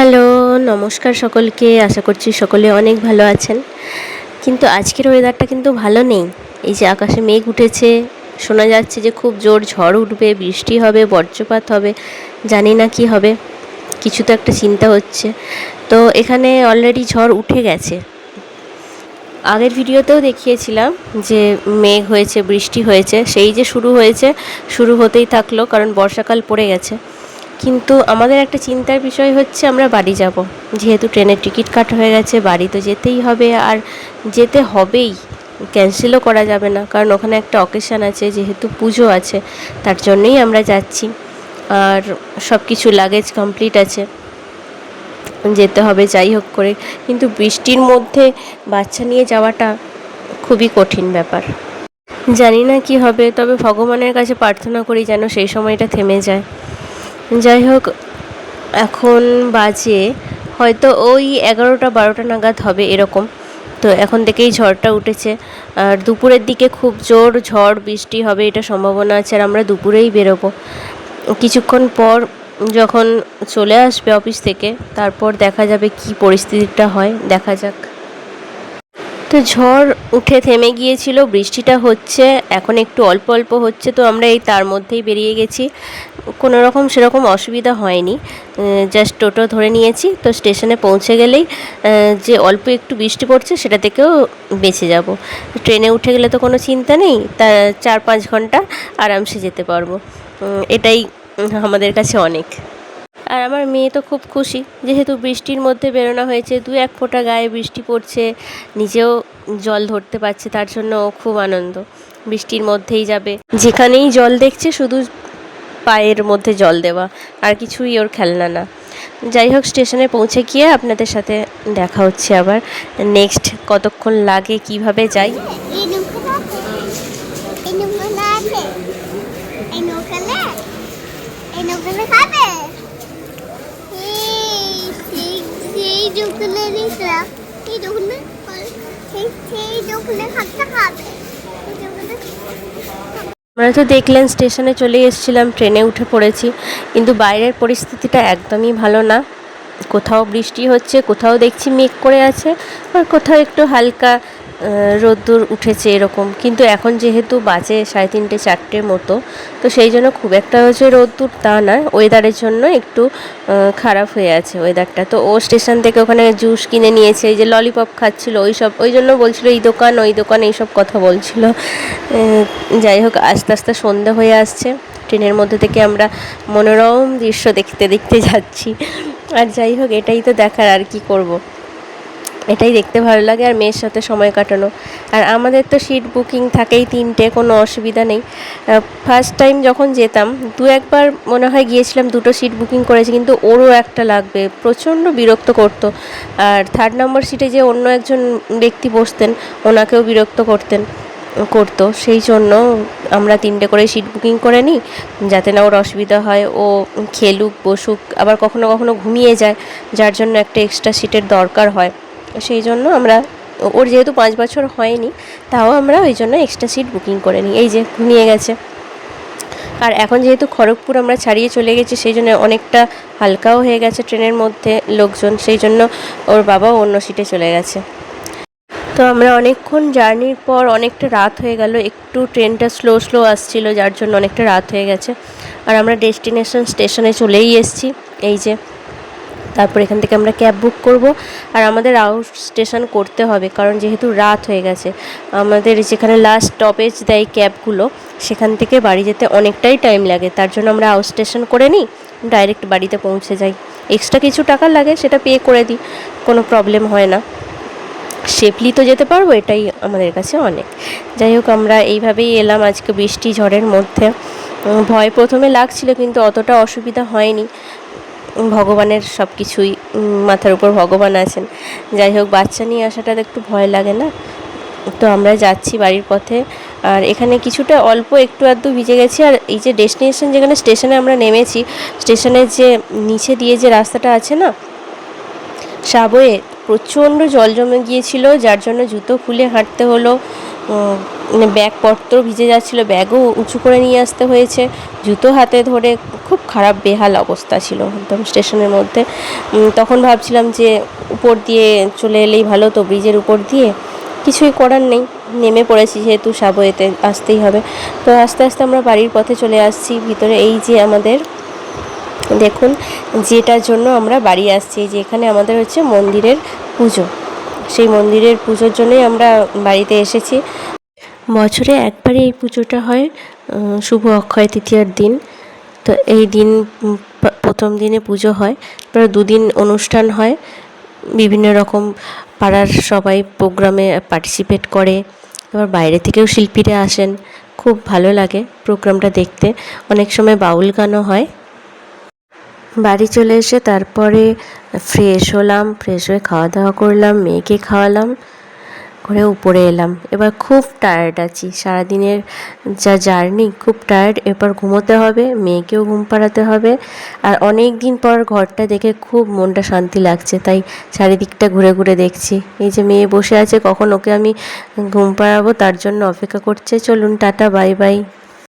Hello, নমস্কার সকলকে। আশা করছি সকলে অনেক ভালো আছেন। কিন্তু আজকের ওয়েদারটা কিন্তু ভালো নেই। এই যে আকাশে মেঘ উঠেছে, শোনা যাচ্ছে যে খুব জোর ঝড় উঠবে, বৃষ্টি হবে, বজ্রপাত হবে, জানি না কি হবে। কিছু তো একটা চিন্তা হচ্ছে। তো এখানে অলরেডি ঝড় উঠে গেছে। আগের ভিডিওতেও দেখিয়েছিলাম যে মেঘ হয়েছে, বৃষ্টি হয়েছে। সেই যে শুরু হয়েছে, শুরু হতেই থাকল, কারণ বর্ষাকাল পড়ে গেছে। কিন্তু আমাদের একটা চিন্তার বিষয় হচ্ছে আমরা বাড়ি যাব। যেহেতু ট্রেনের টিকিট কাটা হয়ে গেছে, বাড়ি তো যেতেই হবে আর যেতে হবেই। ক্যান্সেলও করা যাবে না, কারণ ওখানে একটা অকেশান আছে, যেহেতু পুজো আছে, তার জন্যই আমরা যাচ্ছি। আর সব কিছু লাগেজ কমপ্লিট আছে। যেতে হবে, যাই হোক করে। কিন্তু বৃষ্টির মধ্যে বাচ্চা নিয়ে যাওয়াটা খুবই কঠিন ব্যাপার। জানি না কি হবে, তবে ভগবানের কাছে প্রার্থনা করি যেন সেই সময়টা থেমে যায়। যাই হোক এখন বাজে। হয়তো ওই এগারোটা, বারোটা নাগাদ হবে এরকম। তো এখন থেকেই ঝড়টা উঠেছে। আর দুপুরের দিকে খুব জোর ঝড়, বৃষ্টি হবে এটা সম্ভাবনা আছে আর আমরা দুপুরেই বেরোবো। কিছুক্ষণ পর যখন চলে আসবে অফিস থেকে, তারপর দেখা যাবে কি পরিস্থিতিটা হয়। দেখা যাক। তো ঝড় উঠে থেমে গিয়েছিল, বৃষ্টিটা হচ্ছে, এখন একটু অল্প অল্প হচ্ছে, তো আমরা এই তার মধ্যেই বেরিয়ে গেছি। কোনো রকম সেরকম অসুবিধা হয়নি। জাস্ট টোটো ধরে নিয়েছি, তো স্টেশনে পৌঁছে গেলেই যে অল্প একটু বৃষ্টি পড়ছে, সেটা থেকেও বেঁচে যাব। ট্রেনে উঠে গেলে তো কোনো চিন্তা নেই, তা চার পাঁচ ঘণ্টা আরামসে যেতে পারব। এটাই আমাদের কাছে অনেক। আর আমার মেয়ে তো খুব খুশি, যেহেতু বৃষ্টির মধ্যে বেরোনো হয়েছে, দু এক ফোঁটা গায়ে বৃষ্টি পড়ছে, নিজেও জল ধরতে পারছে, তার জন্য ও খুব আনন্দ। বৃষ্টির মধ্যেই যাবে। যেখানেই জল দেখছে, শুধু পায়ের মধ্যে জল দেওয়া, আর কিছুই ওর খেলনা না। যাই হোক, স্টেশনে পৌঁছে গিয়ে আপনাদের সাথে দেখা হচ্ছে আবার। নেক্সট কতক্ষণ লাগে, কীভাবে যাই? খাবে এই সেই আমরা তো দেখলেন স্টেশনে চলে এসেছিলাম, ট্রেনে উঠে পড়েছি, কিন্তু বাইরের পরিস্থিতিটা একদমই ভালো না। কোথাও বৃষ্টি হচ্ছে, কোথাও দেখছি মেঘ করে আছে, আর কোথাও একটু হালকা রোদ্দুর উঠেছে এরকম। কিন্তু এখন যেহেতু বাজে সাড়ে তিনটে, চারটের মতো, তো সেই জন্য খুব একটা হচ্ছে রোদ্দুর তা না ওয়েদারের জন্য একটু খারাপ হয়ে আছে ওয়েদারটা তো ও স্টেশন থেকে ওখানে জুস কিনে নিয়েছে, এই যে ললিপপ খাচ্ছিল ওই সব ওই জন্য বলছিল, এই দোকান, ওই দোকান, এইসব কথা বলছিল। যাই হোক, আস্তে আস্তে সন্ধ্যা হয়ে আসছে। ট্রেনের মধ্যে থেকে আমরা মনোরম দৃশ্য দেখতে দেখতে যাচ্ছি। আর যাই হোক, এটাই তো দেখার আর কি করব। এটাই দেখতে ভালো লাগে আর মেয়ের সাথে সময় কাটানো। আর আমাদের তো সিট বুকিং থাকেই তিনটে, কোনো অসুবিধা নেই। ফার্স্ট টাইম যখন যেতাম, দু একবার মনে হয় গিয়েছিলাম দুটো সিট বুকিং করেছি, কিন্তু ওরও একটা লাগবে, প্রচণ্ড বিরক্ত করতো। আর থার্ড নম্বর সিটে যে অন্য একজন ব্যক্তি বসতেন, ওনাকেও বিরক্ত করতেন, করতো। সেই জন্য আমরা তিনটে করে সিট বুকিং করে নিই, যাতে না ওর অসুবিধা হয়, ও খেলুক, বসুক, আবার কখনো কখনো ঘুমিয়ে যায়, যার জন্য একটা এক্সট্রা সিটের দরকার হয়। সেই জন্য আমরা, ওর যেহেতু পাঁচ বছর হয়নি, তাও আমরা ওই জন্য এক্সট্রা সিট বুকিং করে নিই। এই যে নিয়ে গেছে। আর এখন যেহেতু খড়গপুর আমরা ছাড়িয়ে চলে গেছি, সেই জন্য অনেকটা হালকাও হয়ে গেছে ট্রেনের মধ্যে লোকজন, সেই জন্য ওর বাবাও অন্য সিটে চলে গেছে। তো আমরা অনেকক্ষণ জার্নির পর অনেকটা রাত হয়ে গেল, একটু ট্রেনটা স্লো স্লো আসছিল, যার জন্য অনেকটা রাত হয়ে গেছে। আর আমরা ডেস্টিনেশন স্টেশনে চলেই এসেছি। এই যে তারপর এখান থেকে আমরা ক্যাব বুক করব। আর আমাদের আউট স্টেশন করতে হবে, কারণ যেহেতু রাত হয়ে গেছে, আমাদের যেখানে লাস্ট স্টপেজ দেয় ক্যাবগুলো সেখান থেকে বাড়ি যেতে অনেকটাই টাইম লাগে। তার জন্য আমরা আউট স্টেশন করে নিই ডাইরেক্ট বাড়িতে পৌঁছে যাই। এক্সট্রা কিছু টাকা লাগে, সেটা পে করে দিই, কোনো প্রবলেম হয় না। সেফলি তো যেতে পারব, এটাই আমাদের কাছে অনেক। যাই হোক, আমরা এইভাবেই এলাম আজকে বৃষ্টি ঝড়ের মধ্যে। ভয় প্রথমে লাগছিল, কিন্তু অতটা অসুবিধা হয়নি। ভগবানের সব কিছুই মাথার উপর ভগবান আছেন। যাই হোক, বাচ্চা নিয়ে আসাটা একটু ভয় লাগে না? তো আমরা যাচ্ছি বাড়ির পথে। আর এখানে কিছুটা অল্প একটু আধটু ভিজে গেছি। আর এই যে ডেস্টিনেশন যেখানে স্টেশনে আমরা নেমেছি স্টেশনের যে নিচে দিয়ে যে রাস্তাটা আছে না সাবয়ে প্রচণ্ড জল জমে গিয়েছিল, যার জন্য জুতো খুলে হাঁটতে হলো। ব্যাগপত্র ভিজে যাচ্ছিল, ব্যাগও উঁচু করে নিয়ে আসতে হয়েছে। জুতো হাতে ধরে খুব খারাপ, বেহাল অবস্থা ছিল একদম স্টেশনের মধ্যে। তখন ভাবছিলাম যে উপর দিয়ে চলে এলেই ভালো, তো ব্রিজের উপর দিয়ে। কিছুই করার নেই, নেমে পড়েছি যেহেতু সাবওয়েতে আসতেই হবে। তো আস্তে আস্তে আমরা বাড়ির পথে চলে আসছি, ভিতরে এই যে আমাদের, দেখুন, যেটার জন্য আমরা বাড়ি আসছি যে এখানে আমাদের হচ্ছে মন্দিরের পুজো। সেই মন্দিরের পুজোর জন্যই আমরা বাড়িতে এসেছি। বছরে একবারই এই পুজোটা হয় শুভ অক্ষয় তৃতীয়ার দিন। তো এই দিন প্রথম দিনে পুজো হয়। তারপরে দুদিন অনুষ্ঠান হয়। বিভিন্ন রকম পাড়ার সবাই প্রোগ্রামে পার্টিসিপেট করে। আবার বাইরে থেকেও শিল্পীরা আসেন। খুব ভালো লাগে প্রোগ্রামটা দেখতে। অনেক সময় বাউল গানও হয়। বাড়ি চলে এসে তারপরে ফ্রেশ হলাম ফ্রেশ হয়ে খাওয়া দাওয়া করলাম, মেয়েকে খাওয়ালাম, করে উপরে এলাম। এবার খুব টায়ার্ড আছি। সারাদিনের যা জার্নি খুব টায়ার্ড এরপর ঘুমোতে হবে, মেয়েকেও ঘুম পাড়াতে হবে। আর অনেক দিন পর ঘরটা দেখে খুব মনটা শান্তি লাগছে, তাই চারিদিকটা ঘুরে ঘুরে দেখছি। এই যে মেয়ে বসে আছে, কখন ওকে আমি ঘুম পাড়াবো, তার জন্য অপেক্ষা করছে। চলুন, টাটা বাই বাই